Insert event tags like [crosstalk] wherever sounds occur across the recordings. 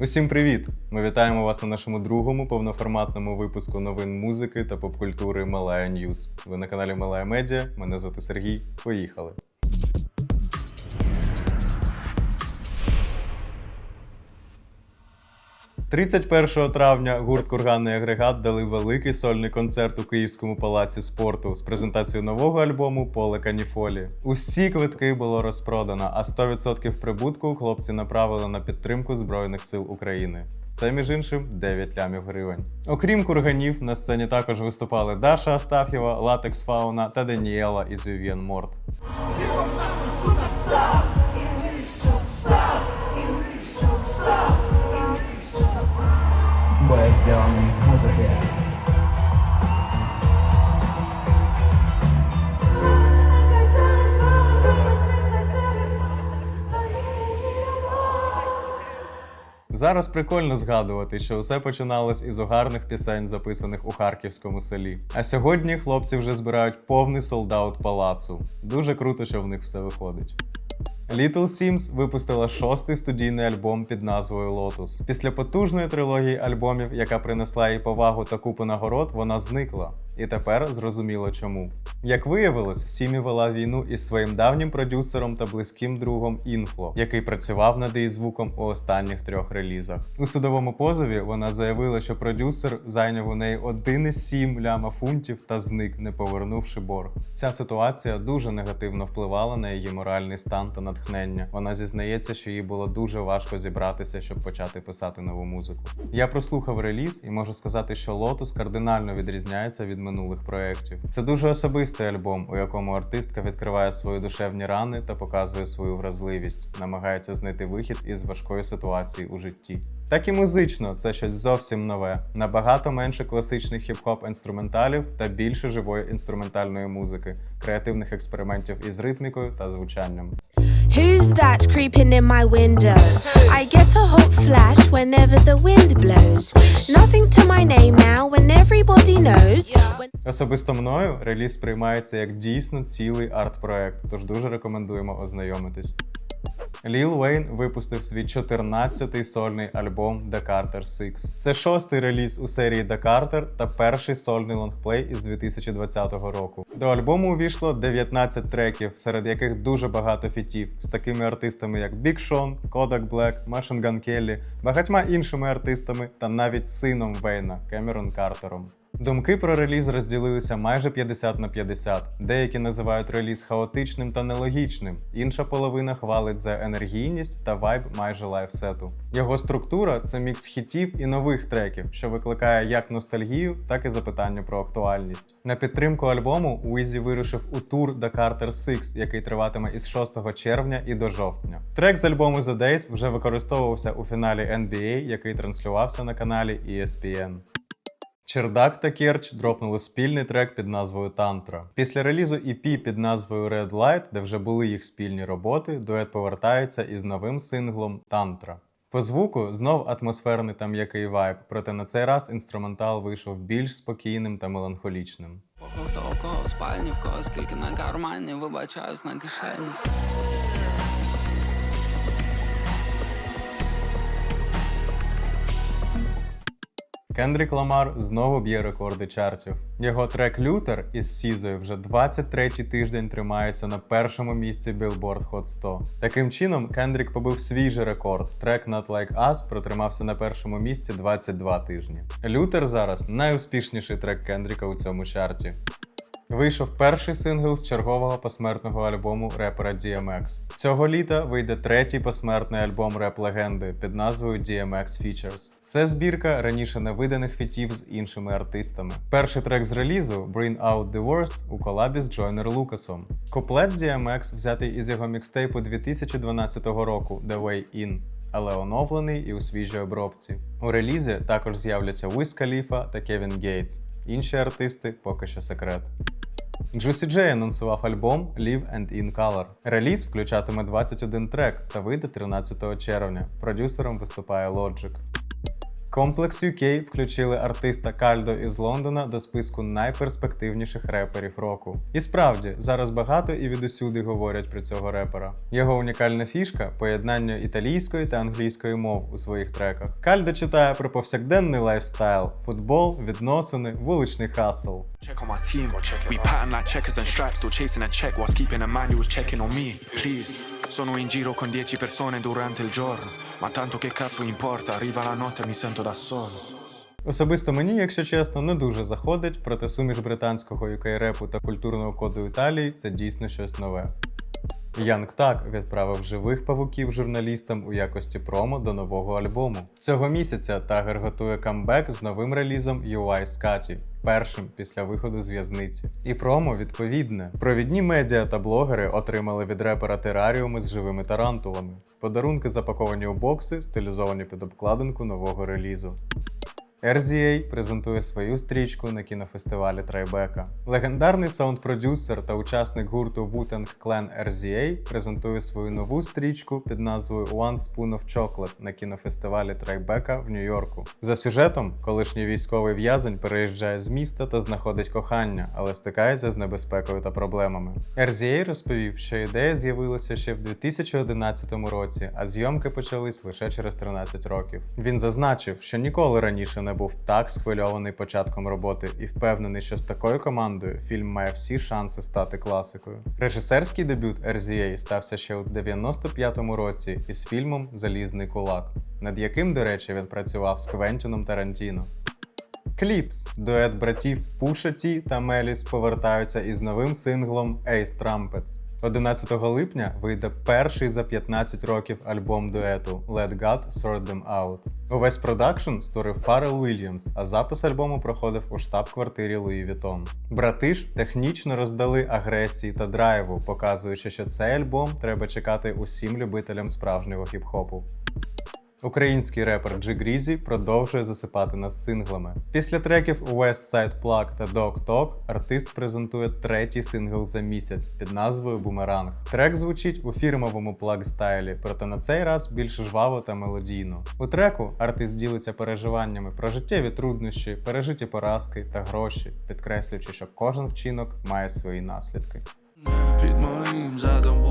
Усім привіт! Ми вітаємо вас на нашому другому повноформатному випуску новин музики та попкультури Малая Ньюз. Ви на каналі Малая Медіа. Мене звати Сергій. Поїхали. – 31 травня гурт Курганний агрегат дали великий сольний концерт у Київському палаці спорту з презентацією нового альбому Поле Каніфолі. Усі квитки було розпродано, а 100% прибутку хлопці направили на підтримку Збройних сил України. Це, між іншим, 9 лямів гривень. Окрім курганів, на сцені також виступали Даша Астаф'єва, Латекс Фауна та Даніела із Вів'єн Морт. Зараз прикольно згадувати, що усе починалось із угарних пісень, записаних у харківському селі. А сьогодні хлопці вже збирають повний солдаут палацу. Дуже круто, що в них все виходить. Little Sims випустила шостий студійний альбом під назвою Lotus. Після потужної трилогії альбомів, яка принесла їй повагу та купу нагород, вона зникла. І тепер зрозуміло чому. Як виявилось, Сімі вела війну із своїм давнім продюсером та близьким другом Інфло, який працював над її звуком у останніх трьох релізах. У судовому позові вона заявила, що продюсер зайняв у неї 1,7 ляма фунтів та зник, не повернувши борг. Ця ситуація дуже негативно впливала на її моральний стан та натхнення. Вона зізнається, що їй було дуже важко зібратися, щоб почати писати нову музику. Я прослухав реліз і можу сказати, що Lotus кардинально відрізняється від минулих проєктів. Це дуже особистий альбом, у якому артистка відкриває свої душевні рани та показує свою вразливість, намагається знайти вихід із важкої ситуації у житті. Так і музично це щось зовсім нове, набагато менше класичних хіп-хоп інструменталів та більше живої інструментальної музики, креативних експериментів із ритмікою та звучанням. Who's that creeping in my window? I get a hot flash whenever the wind blows. Nothing to my name now when everybody knows. Особисто мною реліз сприймається як дійсно цілий арт-проект, тож дуже рекомендуємо ознайомитись. Ліл Вейн випустив свій 14-й сольний альбом The Carter 6. Це шостий реліз у серії The Carter та перший сольний лонгплей із 2020 року. До альбому увійшло 19 треків, серед яких дуже багато фітів з такими артистами, як Big Sean, Kodak Black, Machine Gun Kelly, багатьма іншими артистами та навіть сином Вейна Кемерон Картером. Думки про реліз розділилися майже 50 на 50. Деякі називають реліз хаотичним та нелогічним. Інша половина хвалить за енергійність та вайб майже лайфсету. Його структура це мікс хітів і нових треків, що викликає як ностальгію, так і запитання про актуальність. На підтримку альбому Уізі вирушив у тур The Carter 6, який триватиме із 6 червня і до жовтня. Трек з альбому The Days вже використовувався у фіналі NBA, який транслювався на каналі ESPN. Чердак та Керч дропнули спільний трек під назвою Тантра. Після релізу EP під назвою Red Light, де вже були їх спільні роботи, дует повертається із новим синглом Тантра. По звуку знов атмосферний та м'який вайб, проте на цей раз інструментал вийшов більш спокійним та меланхолічним. Хто в спальні, в кого скільки на кармані, вибачаюсь на кишені. Кендрік Ламар знову б'є рекорди чартів. Його трек Лютер із Сізою вже 23-й тиждень тримається на першому місці Billboard Hot 100. Таким чином, Кендрік побив свіжий рекорд. Трек Not Like Us протримався на першому місці 22 тижні. Лютер зараз найуспішніший трек Кендріка у цьому чарті. Вийшов перший сингл з чергового посмертного альбому репера DMX. Цього літа вийде третій посмертний альбом реп-легенди під назвою DMX Features. Це збірка раніше невиданих фітів з іншими артистами. Перший трек з релізу Bring Out The Worst у колабі з Джойнер Лукасом. Куплет DMX взятий із його мікстейпу 2012 року The Way In але оновлений і у свіжій обробці. У релізі також з'являться Wiz Khalifa та Кевін Гейтс. Інші артисти поки що секрет. Juicy J анонсував альбом Live and In Color. Реліз включатиме 21 трек та вийде 13 червня. Продюсером виступає Logic. Комплекс UK включили артиста Кальдо із Лондона до списку найперспективніших реперів року. І справді, зараз багато і відусюди говорять про цього репера. Його унікальна фішка поєднання італійської та англійської мов у своїх треках. Кальдо читає про повсякденний лайфстайл, футбол, відносини, вуличний хасл. Check Sono in giro con 10 persone durante il giorno, ma tanto che cazzo importa, arriva la notte e mi sento da solo. Особисто мені, якщо чесно, не дуже заходить, проте суміш британського UK-репу та культурного коду Італії це дійсно щось нове. Янг Так відправив живих павуків журналістам у якості промо до нового альбому. Цього місяця Тагер готує камбек з новим релізом UI Скаті, першим після виходу з в'язниці. І промо відповідне. Провідні медіа та блогери отримали від репера тераріуми з живими тарантулами. Подарунки запаковані у бокси, стилізовані під обкладинку нового релізу. RZA презентує свою стрічку на кінофестивалі Трайбека. Легендарний саунд-продюсер та учасник гурту Wu-Tang Clan RZA презентує свою нову стрічку під назвою One Spoon of Chocolate на кінофестивалі Трайбека в Нью-Йорку. За сюжетом, колишній військовий в'язень переїжджає з міста та знаходить кохання, але стикається з небезпекою та проблемами. RZA розповів, що ідея з'явилася ще в 2011 році, а зйомки почались лише через 13 років. Він зазначив, що ніколи раніше не був так схвильований початком роботи і впевнений, що з такою командою фільм має всі шанси стати класикою. Режисерський дебют RZA стався ще у 95-му році із фільмом Залізний кулак, над яким, до речі, він працював з Квентіном Тарантіно. Кліпс, дует братів Пуша Ті та Меліс повертаються із новим синглом Ace Trumpets. 11 липня вийде перший за 15 років альбом дуету Let God Sort Them Out. Увесь продакшн створив Фарел Уільямс, а запис альбому проходив у штаб-квартирі Луї Вітон. Брати ж технічно роздали агресії та драйву, показуючи, що цей альбом треба чекати усім любителям справжнього хіп-хопу. Український репер Джи Грізі продовжує засипати нас синглами. Після треків West Side Plug та Dog Talk артист презентує третій сингл за місяць під назвою Бумеранг. Трек звучить у фірмовому плаг стайлі, проте на цей раз більш жваво та мелодійно. У треку артист ділиться переживаннями про життєві труднощі, пережиті поразки та гроші, підкреслюючи, що кожен вчинок має свої наслідки. Під моїм задом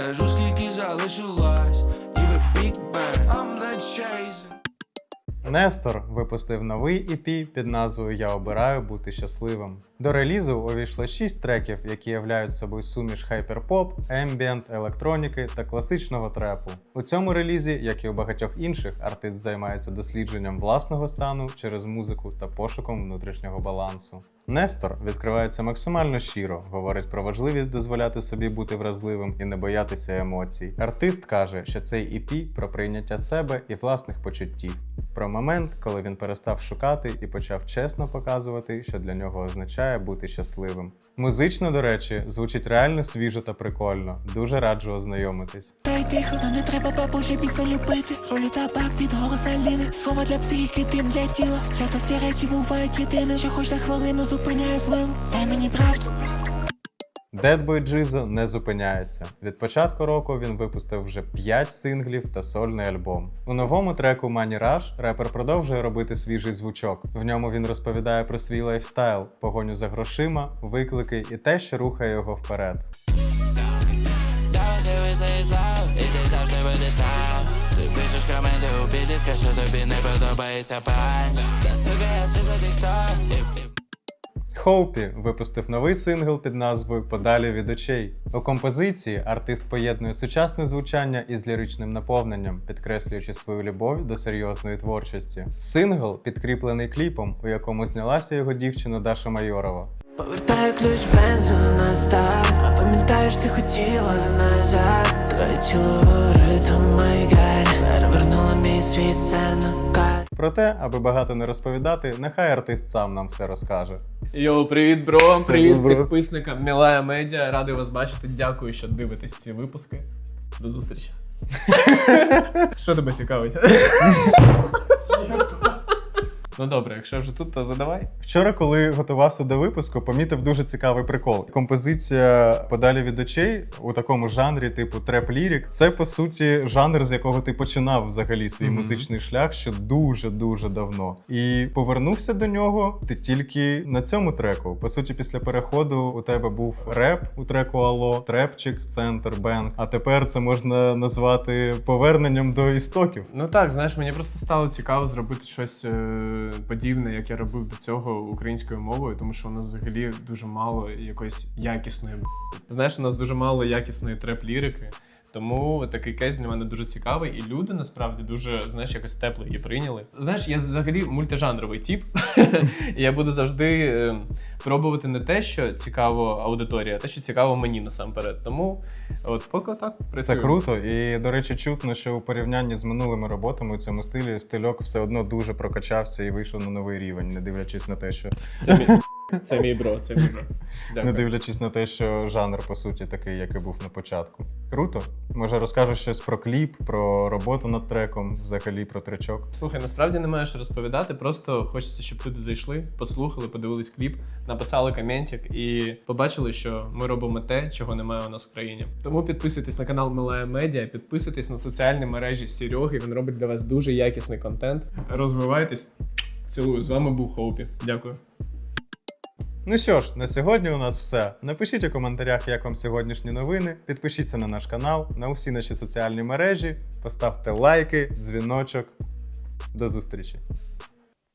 Скажу скільки залишилось, ніби Big Bang. I'm not chasing Нестор випустив новий EP під назвою Я обираю бути щасливим. До релізу увійшло 6 треків, які являють собою суміш хайперпоп, ембієнт, електроніки та класичного трепу. У цьому релізі, як і у багатьох інших, артист займається дослідженням власного стану через музику та пошуком внутрішнього балансу. Нестор відкривається максимально щиро, говорить про важливість дозволяти собі бути вразливим і не боятися емоцій. Артист каже, що цей EP про прийняття себе і власних почуттів, про момент, коли він перестав шукати і почав чесно показувати, що для нього означає бути щасливим. Музично, до речі, звучить реально свіжо та прикольно. Дуже раджу ознайомитись. Та й тихо, нам не треба бабусі після ліпити Ролі табак під голос Аліни Слова для психіки, тим для тіла Часто ці речі бувають єдине Що хоч на хвилину зупиняє зливу Дай мені правду Deadboy Jizzo не зупиняється. Від початку року він випустив вже 5 синглів та сольний альбом. У новому треку Money Rush репер продовжує робити свіжий звучок. В ньому він розповідає про свій лайфстайл, погоню за грошима, виклики і те, що рухає його вперед. Ти пишеш коменти у підлітка, що тобі не подобається панч Та сука, я ще за тих, хто Хоупі випустив новий сингл під назвою Подалі від очей. У композиції артист поєднує сучасне звучання із ліричним наповненням, підкреслюючи свою любов до серйозної творчості. Сингл підкріплений кліпом, у якому знялася його дівчина Даша Майорова. Повертаю ключ бензин на старт А пам'ятаєш, ти хотіла назад Твоє тіло говорить, о май гад Перевернула мій світ сцена Проте, аби багато не розповідати, нехай артист сам нам все розкаже. Йоу, привіт, бро! Все Привіт бро. підписникам Мілая Медіа. Радий вас бачити. Дякую, що дивитесь ці випуски. До зустрічі. [laughs] Що тебе цікавить? [laughs] Ну добре, якщо вже тут, то задавай. Вчора, коли готувався до випуску, помітив дуже цікавий прикол. Композиція подалі від очей у такому жанрі, типу треп-лірік, це по суті жанр, з якого ти починав взагалі свій Мгм. музичний шлях ще дуже дуже давно. І повернувся до нього ти тільки на цьому треку. По суті, після переходу у тебе був реп у треку Алло, трепчик, центр, бенг. А тепер це можна назвати поверненням до істоків. Ну так, знаєш, мені просто стало цікаво зробити щось е, подібне, як я робив до цього українською мовою, тому що у нас взагалі дуже мало якоїсь якісної. Знаєш, у нас дуже мало якісної треп-лірики. Тому такий кейс для мене дуже цікавий, і люди насправді дуже знаєш, якось тепло її прийняли. Знаєш, я взагалі мультижанровий тип, [laughs] і я буду завжди е, пробувати не те, що цікаво аудиторія, а те, що цікаво мені насамперед. Тому от поки так Це круто, і до речі, чутно, що у порівнянні з минулими роботами у цьому стилі стильок все одно дуже прокачався і вийшов на новий рівень, не дивлячись на те, що Це мій, це мій бро, це мій бро. не дивлячись на те, що жанр по суті такий, як і був на початку. Круто. Може, розкажеш щось про кліп, про роботу над треком, взагалі про тречок. Слухай, насправді немає що розповідати. Просто хочеться, щоб люди зайшли, послухали, подивились кліп, написали коментик і побачили, що ми робимо те, чого немає у нас в країні. Тому підписуйтесь на канал Милая Медіа, підписуйтесь на соціальні мережі Сереги. Він робить для вас дуже якісний контент. Розвивайтесь. Цілую. З вами був Хоупі. Дякую. Ну що ж, на сьогодні у нас все. Напишіть у коментарях, як вам сьогоднішні новини. Підпишіться на наш канал, на усі наші соціальні мережі, поставте лайки, дзвіночок. До зустрічі!